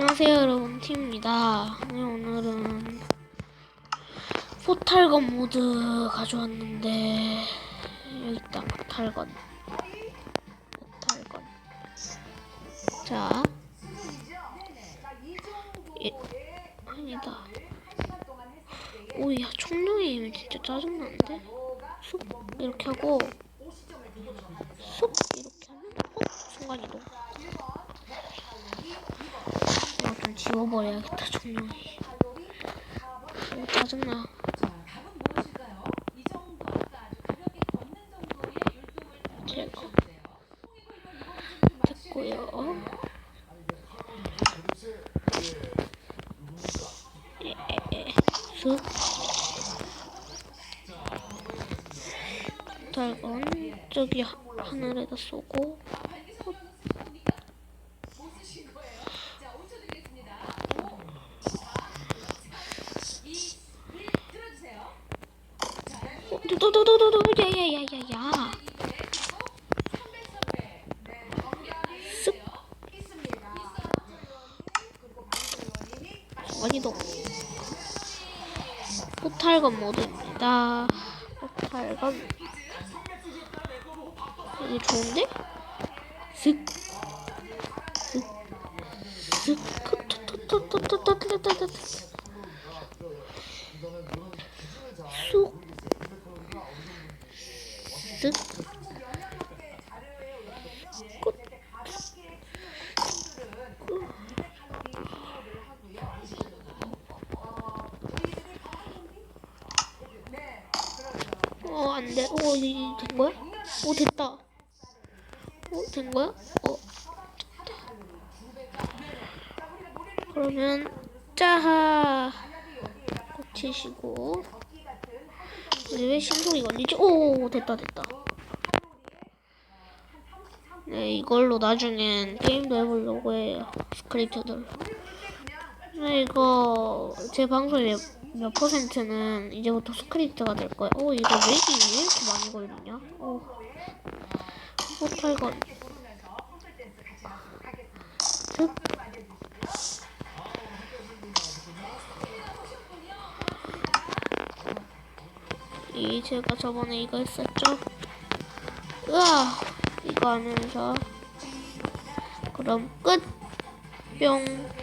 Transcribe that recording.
안녕하세요 여러분. 팀입니다. 네, 오늘은 포탈건 모드 가져왔는데 여기 있다 포탈건. 포탈건. 자. 예, 아니다. 오야 총룡이면 진짜 짜증나는데? 쑥 이렇게 하고 쑥 이렇게 하면 어? 순간이동 이거 좀 지워버려야겠다 종량이 오 짜증나. 제거. 됐고요. 에에에 슥 달건 저기 하- 하늘에다 쏘고 도도도도도도 야야야야야 쓱 순간이동 포탈건 모드입니다 포탈건 이게 좋은데? 쓱쓱쓱 쓱 꽃. 어, 안 돼. 어, 이, 이, 된 거야? 어, 됐다. 어, 된 거야? 어. 그러면, 짜하. 고치시고. 왜 신속이 걸리지? 오, 됐다, 됐다. 네, 이걸로 나중엔 게임도 해보려고 해요. 스크립트들. 네, 이거, 제 방송의 몇 퍼센트는 이제부터 스크립트가 될 거예요. 오, 이거 왜 이렇게 많이 걸리냐? 오. 포탈건. 득. 이 제가 저번에 이거 했었죠? 으아! 이거 하면서 그럼 끝! 뿅!